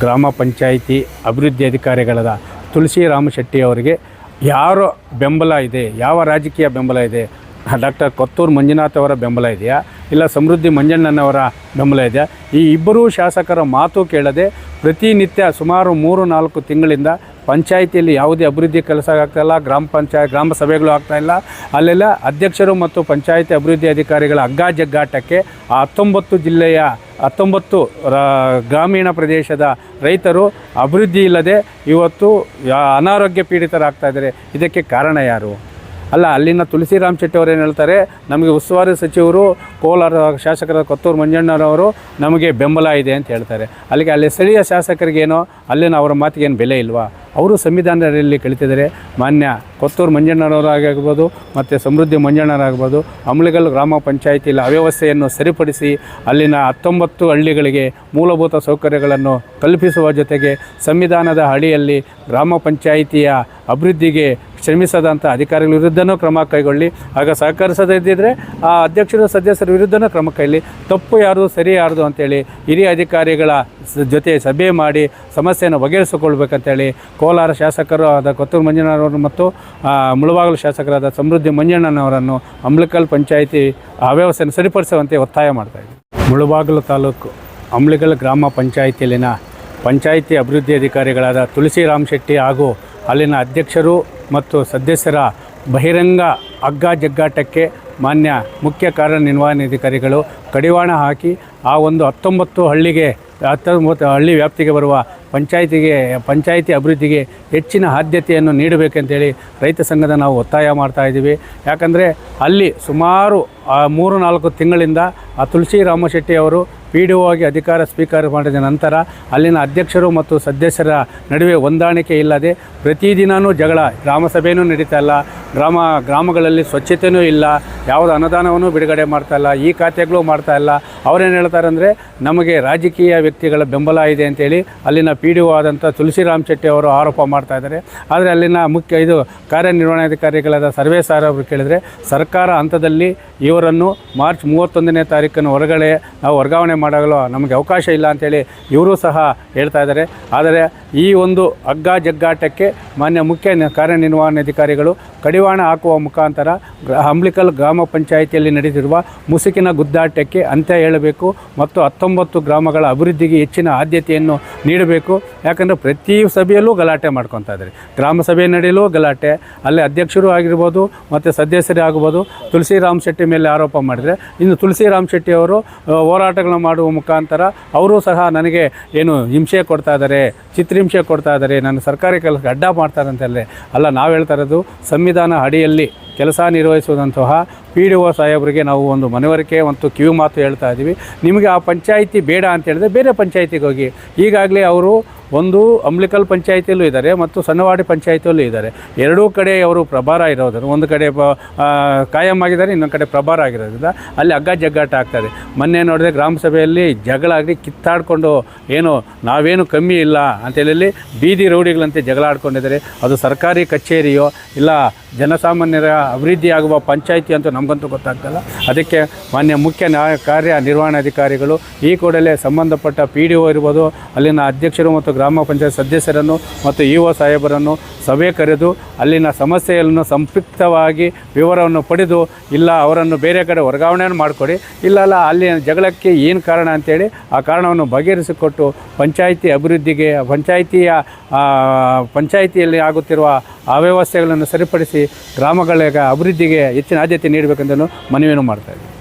ಗ್ರಾಮ ಪಂಚಾಯಿತಿ ಅಭಿವೃದ್ಧಿ ಅಧಿಕಾರಿಗಳಾದ ತುಳಸಿ ರಾಮಶೆಟ್ಟಿ ಅವರಿಗೆ ಯಾರ ಬೆಂಬಲ ಇದೆ, ಯಾವ ರಾಜಕೀಯ ಬೆಂಬಲ ಇದೆ, ಡಾಕ್ಟರ್ ಕೊತ್ತೂರು ಮಂಜುನಾಥ್ ಅವರ ಬೆಂಬಲ ಇದೆಯಾ, ಇಲ್ಲ ಸಮೃದ್ಧಿ ಮಂಜಣ್ಣನವರ ಬೆಂಬಲ ಇದೆಯಾ, ಈ ಇಬ್ಬರೂ ಶಾಸಕರ ಮಾತು ಕೇಳದೆ ಪ್ರತಿನಿತ್ಯ ಸುಮಾರು ಮೂರು ನಾಲ್ಕು ತಿಂಗಳಿಂದ ಪಂಚಾಯಿತಿಯಲ್ಲಿ ಯಾವುದೇ ಅಭಿವೃದ್ಧಿ ಕೆಲಸ ಆಗ್ತಾಯಿಲ್ಲ ಗ್ರಾಮ ಪಂಚಾಯತ್, ಗ್ರಾಮ ಸಭೆಗಳು ಆಗ್ತಾಯಿಲ್ಲ ಅಲ್ಲೆಲ್ಲ ಅಧ್ಯಕ್ಷರು ಮತ್ತು ಪಂಚಾಯಿತಿ ಅಭಿವೃದ್ಧಿ ಅಧಿಕಾರಿಗಳ ಹಗ್ಗ ಜಗ್ಗಾಟಕ್ಕೆ ಆ ಹತ್ತೊಂಬತ್ತು ಜಿಲ್ಲೆಯ ಹತ್ತೊಂಬತ್ತು ಗ್ರಾಮೀಣ ಪ್ರದೇಶದ ರೈತರು ಅಭಿವೃದ್ಧಿ ಇಲ್ಲದೆ ಇವತ್ತು ಅನಾರೋಗ್ಯ ಪೀಡಿತರಾಗ್ತಾ ಇದ್ದಾರೆ. ಇದಕ್ಕೆ ಕಾರಣ ಯಾರು? ಅಲ್ಲ, ಅಲ್ಲಿನ ತುಳಸಿರಾಮ್ ಶೆಟ್ಟಿ ಅವರು ಏನು ಹೇಳ್ತಾರೆ? ನಮಗೆ ಉಸ್ತುವಾರಿ ಸಚಿವರು ಕೋಲಾರ ಶಾಸಕರ ಕೊತ್ತೂರು ಮಂಜಣ್ಣನವರು ನಮಗೆ ಬೆಂಬಲ ಇದೆ ಅಂತ ಹೇಳ್ತಾರೆ. ಅಲ್ಲಿಗೆ ಅಲ್ಲಿ ಸ್ಥಳೀಯ ಶಾಸಕರಿಗೇನೋ, ಅಲ್ಲಿನ ಅವರ ಮಾತಿಗೇನು ಬೆಲೆ ಇಲ್ವಾ? ಅವರು ಸಂವಿಧಾನದಲ್ಲಿ ಕಲಿತಿದ್ದಾರೆ. ಮಾನ್ಯ ಕೊತ್ತೂರು ಮಂಜಣ್ಣನವರಾಗಿರ್ಬೋದು ಮತ್ತು ಸಮೃದ್ಧಿ ಮಂಜಣ್ಣರಾಗ್ಬೋದು ಅಮ್ಲಗಲ್ ಗ್ರಾಮ ಪಂಚಾಯಿತಿಯಲ್ಲಿ ಅವ್ಯವಸ್ಥೆಯನ್ನು ಸರಿಪಡಿಸಿ ಅಲ್ಲಿನ ಹತ್ತೊಂಬತ್ತು ಹಳ್ಳಿಗಳಿಗೆ ಮೂಲಭೂತ ಸೌಕರ್ಯಗಳನ್ನು ಕಲ್ಪಿಸುವ ಜೊತೆಗೆ ಸಂವಿಧಾನದ ಅಡಿಯಲ್ಲಿ ಗ್ರಾಮ ಪಂಚಾಯಿತಿಯ ಅಭಿವೃದ್ಧಿಗೆ ಶ್ರಮಿಸದಂಥ ಅಧಿಕಾರಿಗಳ ವಿರುದ್ಧನೂ ಕ್ರಮ ಕೈಗೊಳ್ಳಿ. ಆಗ ಸಹಕರಿಸದಿದ್ದರೆ ಆ ಅಧ್ಯಕ್ಷರು ಸದಸ್ಯರ ವಿರುದ್ಧನೂ ಕ್ರಮ ಕೈಲಿ ತಪ್ಪು ಯಾರು ಸರಿ ಯಾರ್ದು ಅಂತೇಳಿ ಹಿರಿಯ ಅಧಿಕಾರಿಗಳ ಜೊತೆ ಸಭೆ ಮಾಡಿ ಸಮಸ್ಯೆಯನ್ನು ಬಗೆಹರಿಸಿಕೊಳ್ಬೇಕಂತೇಳಿ ಕೋಲಾರ ಶಾಸಕರು ಆದ ಕೊತ್ತೂರು ಮಂಜಣ್ಣನವರು ಮತ್ತು ಮುಳುವಾಗಲು ಶಾಸಕರಾದ ಸಮೃದ್ಧಿ ಮಂಜಣ್ಣನವರನ್ನು ಅಂಬ್ಲಿಕಲ್ ಪಂಚಾಯಿತಿ ಅವ್ಯವಸ್ಥೆಯನ್ನು ಸರಿಪಡಿಸುವಂತೆ ಒತ್ತಾಯ ಮಾಡ್ತಾ ಇದ್ದೀವಿ ಮುಳಬಾಗಿಲು ತಾಲೂಕು ಅಂಬ್ಲಿಗಲ್ ಗ್ರಾಮ ಪಂಚಾಯಿತಿಯಲ್ಲಿನ ಪಂಚಾಯಿತಿ ಅಭಿವೃದ್ಧಿ ಅಧಿಕಾರಿಗಳಾದ ತುಳಸಿರಾಮ್ ಶೆಟ್ಟಿ ಹಾಗೂ ಅಲ್ಲಿನ ಅಧ್ಯಕ್ಷರು ಮತ್ತು ಸದಸ್ಯರ ಬಹಿರಂಗ ಹಗ್ಗ ಜಗ್ಗಾಟಕ್ಕೆ ಮಾನ್ಯ ಮುಖ್ಯ ಕಾರ್ಯನಿರ್ವಹಣಾಧಿಕಾರಿಗಳು ಕಡಿವಾಣ ಹಾಕಿ ಆ ಒಂದು ಹತ್ತೊಂಬತ್ತು ಹಳ್ಳಿಗೆ, ಹತ್ತೊಂಬತ್ತು ಹಳ್ಳಿ ವ್ಯಾಪ್ತಿಗೆ ಬರುವ ಪಂಚಾಯಿತಿಗೆ, ಪಂಚಾಯಿತಿ ಅಭಿವೃದ್ಧಿಗೆ ಹೆಚ್ಚಿನ ಆದ್ಯತೆಯನ್ನು ನೀಡಬೇಕಂತೇಳಿ ರೈತ ಸಂಘದ ನಾವು ಒತ್ತಾಯ ಮಾಡ್ತಾ ಇದ್ದೀವಿ. ಯಾಕಂದರೆ ಅಲ್ಲಿ ಸುಮಾರು ಮೂರು, ನಾಲ್ಕು ತಿಂಗಳಿಂದ ಆ ತುಳಸಿ ರಾಮಶೆಟ್ಟಿ ಅವರು ಪಿ ಡಿ ಒ ಆಗಿ ಅಧಿಕಾರ ಸ್ವೀಕಾರ ಮಾಡಿದ ನಂತರ ಅಲ್ಲಿನ ಅಧ್ಯಕ್ಷರು ಮತ್ತು ಸದಸ್ಯರ ನಡುವೆ ಹೊಂದಾಣಿಕೆ ಇಲ್ಲದೆ ಪ್ರತಿದಿನವೂ ಜಗಳ. ಗ್ರಾಮ ಸಭೆಯೂ ನಡೀತಾ ಇಲ್ಲ. ಗ್ರಾಮ, ಗ್ರಾಮಗಳಲ್ಲಿ ಸ್ವಚ್ಛತೆಯೂ ಇಲ್ಲ. ಯಾವುದೇ ಅನುದಾನವನ್ನು ಬಿಡುಗಡೆ ಮಾಡ್ತಾ ಇಲ್ಲ. ಈ ಖಾತೆಗಳು ಮಾಡ್ತಾ ಇಲ್ಲ. ಅವರೇನು ಹೇಳ್ತಾರೆ ಅಂದರೆ ನಮಗೆ ರಾಜಕೀಯ ವ್ಯಕ್ತಿಗಳ ಬೆಂಬಲ ಇದೆ ಅಂತೇಳಿ ಅಲ್ಲಿನ ಪಿ ಡಿ ಒ ಆದಂಥ ತುಳಸಿರಾಮ್ ಶೆಟ್ಟಿ ಅವರು ಆರೋಪ ಮಾಡ್ತಾ ಇದ್ದಾರೆ. ಆದರೆ ಅಲ್ಲಿನ ಮುಖ್ಯ ಇದು ಕಾರ್ಯನಿರ್ವಹಣಾಧಿಕಾರಿಗಳಾದ ಸರ್ವೇ ಸಾರ್ ಅವರು ಕೇಳಿದರೆ, ಸರ್ಕಾರ ಹಂತದಲ್ಲಿ ಇವರನ್ನು ಮಾರ್ಚ್ ಮೂವತ್ತೊಂದನೇ ತಾರೀಕನ್ನು ಹೊರಗಡೆ ನಾವು ವರ್ಗಾವಣೆ ಮಾಡಲು ನಮಗೆ ಅವಕಾಶ ಇಲ್ಲ ಅಂತೇಳಿ ಇವರು ಸಹ ಹೇಳ್ತಾ ಇದ್ದಾರೆ. ಆದರೆ ಈ ಒಂದು ಹಗ್ಗ ಜಗ್ಗಾಟಕ್ಕೆ ಮಾನ್ಯ ಮುಖ್ಯ ಕಾರ್ಯನಿರ್ವಹಣಾಧಿಕಾರಿಗಳು ಕಡಿವಾಣ ಹಾಕುವ ಮುಖಾಂತರ ಹಂಬ್ಲಿಕಲ್ ಗ್ರಾಮ ಪಂಚಾಯಿತಿಯಲ್ಲಿ ನಡೆದಿರುವ ಮುಸುಕಿನ ಗುದ್ದಾಟಕ್ಕೆ ಅಂತ್ಯ ಹೇಳಬೇಕು ಮತ್ತು ಹತ್ತೊಂಬತ್ತು ಗ್ರಾಮಗಳ ಅಭಿವೃದ್ಧಿಗೆ ಹೆಚ್ಚಿನ ಆದ್ಯತೆಯನ್ನು ನೀಡಬೇಕು. ಯಾಕಂದರೆ ಪ್ರತಿ ಸಭೆಯಲ್ಲೂ ಗಲಾಟೆ ಮಾಡ್ಕೊತಾ ಇದ್ದಾರೆ. ಗ್ರಾಮ ಸಭೆ ನಡೆಯಲು ಗಲಾಟೆ, ಅಲ್ಲಿ ಅಧ್ಯಕ್ಷರು ಆಗಿರ್ಬೋದು ಮತ್ತು ಸದಸ್ಯರೇ ಆಗ್ಬೋದು. ತುಳಸಿರಾಮ್ ಶೆಟ್ಟಿ ಮೇಲೆ ಆರೋಪ ಮಾಡಿದರೆ, ಇನ್ನು ತುಳಸಿರಾಮ್ ಶೆಟ್ಟಿ ಅವರು ಹೋರಾಟಗಳನ್ನು ಮಾಡುವ ಮುಖಾಂತರ ಅವರು ಸಹ ನನಗೆ ಏನು ಹಿಂಸೆ ಕೊಡ್ತಾ ಇದ್ದಾರೆ ಚಿತ್ರಹಿಂಸೆ ಕೊಡ್ತಾ ಇದ್ದಾರೆ, ನನ್ನ ಸರ್ಕಾರಿ ಕೆಲಸಕ್ಕೆ ಅಡ್ಡ ಮಾಡ್ತಾರೆ ಅಂತಲ್ಲೇ ಅಲ್ಲ, ನಾವು ಹೇಳ್ತಾ ಇರೋದು ಅಡಿಯಲ್ಲಿ ಕೆಲಸ ನಿರ್ವಹಿಸುವಂತಹ ಪಿ ಡಿ ಒ ಸಾಹೇಬರಿಗೆ ನಾವು ಒಂದು ಮನವರಿಕೆ ಮತ್ತು ಕಿವಿ ಮಾತು ಹೇಳ್ತಾ ಇದ್ದೀವಿ. ನಿಮಗೆ ಆ ಪಂಚಾಯಿತಿ ಬೇಡ ಅಂತ ಹೇಳಿದ್ರೆ ಬೇರೆ ಪಂಚಾಯಿತಿಗೆ ಹೋಗಿ. ಈಗಾಗಲೇ ಅವರು ಒಂದು ಅಂಬ್ಲಿಕಲ್ ಪಂಚಾಯಿತಿಯಲ್ಲೂ ಇದ್ದಾರೆ ಮತ್ತು ಸಣ್ಣವಾಡಿ ಪಂಚಾಯಿತಿಯಲ್ಲೂ ಇದ್ದಾರೆ. ಎರಡೂ ಕಡೆ ಅವರು ಪ್ರಭಾರ ಇರೋದನ್ನು, ಒಂದು ಕಡೆ ಕಾಯಂ ಆಗಿದ್ದಾರೆ, ಇನ್ನೊಂದು ಕಡೆ ಪ್ರಭಾರ ಆಗಿರೋದ್ರಿಂದ ಅಲ್ಲಿ ಹಗ್ಗ ಜಗ್ಗಾಟ ಆಗ್ತದೆ ಮೊನ್ನೆ ನೋಡಿದ್ರೆ ಗ್ರಾಮ ಸಭೆಯಲ್ಲಿ ಜಗಳ ಆಗಿ ಕಿತ್ತಾಡಿಕೊಂಡು ಏನು ನಾವೇನು ಕಮ್ಮಿ ಇಲ್ಲ ಅಂತೇಳಿ ಬೀದಿ ರೌಡಿಗಳಂತೆ ಜಗಳ ಆಡ್ಕೊಂಡಿದ್ದಾರೆ. ಅದು ಸರ್ಕಾರಿ ಕಚೇರಿಯೋ ಇಲ್ಲ ಜನಸಾಮಾನ್ಯರ ಅಭಿವೃದ್ಧಿಯಾಗುವ ಪಂಚಾಯಿತಿ ಅಂತೂ ನಮಗಂತೂ ಗೊತ್ತಾಗ್ತಲ್ಲ. ಅದಕ್ಕೆ ಮಾನ್ಯ ಮುಖ್ಯ ನ್ಯಾಯ ಕಾರ್ಯ ನಿರ್ವಹಣಾಧಿಕಾರಿಗಳು ಈ ಕೂಡಲೇ ಸಂಬಂಧಪಟ್ಟ ಪಿ ಡಿ ಒ ಇರ್ಬೋದು, ಅಲ್ಲಿನ ಅಧ್ಯಕ್ಷರು ಮತ್ತು ಗ್ರಾಮ ಪಂಚಾಯತ್ ಸದಸ್ಯರನ್ನು ಮತ್ತು ಇ ಒ ಸಾಹೇಬರನ್ನು ಸಭೆ ಕರೆದು ಅಲ್ಲಿನ ಸಮಸ್ಯೆಯನ್ನು ಸಂಕ್ಷಿಪ್ತವಾಗಿ ವಿವರವನ್ನು ಪಡೆದು, ಇಲ್ಲ ಅವರನ್ನು ಬೇರೆ ಕಡೆ ವರ್ಗಾವಣೆಯನ್ನು ಮಾಡಿಕೊಡಿ ಇಲ್ಲ ಅಲ್ಲ ಜಗಳಕ್ಕೆ ಏನು ಕಾರಣ ಅಂತೇಳಿ ಆ ಕಾರಣವನ್ನು ಬಗೆಹರಿಸಿಕೊಟ್ಟು ಪಂಚಾಯಿತಿ ಅಭಿವೃದ್ಧಿಗೆ, ಪಂಚಾಯಿತಿಯ ಪಂಚಾಯಿತಿಯಲ್ಲಿ ಆಗುತ್ತಿರುವ ಅವ್ಯವಸ್ಥೆಗಳನ್ನು ಸರಿಪಡಿಸಿ ಗ್ರಾಮಗಳ ಅಭಿವೃದ್ಧಿಗೆ ಹೆಚ್ಚಿನ ಆದ್ಯತೆ ನೀಡಬೇಕೆಂದು ಮನವಿಯನ್ನು ಮಾಡ್ತಾ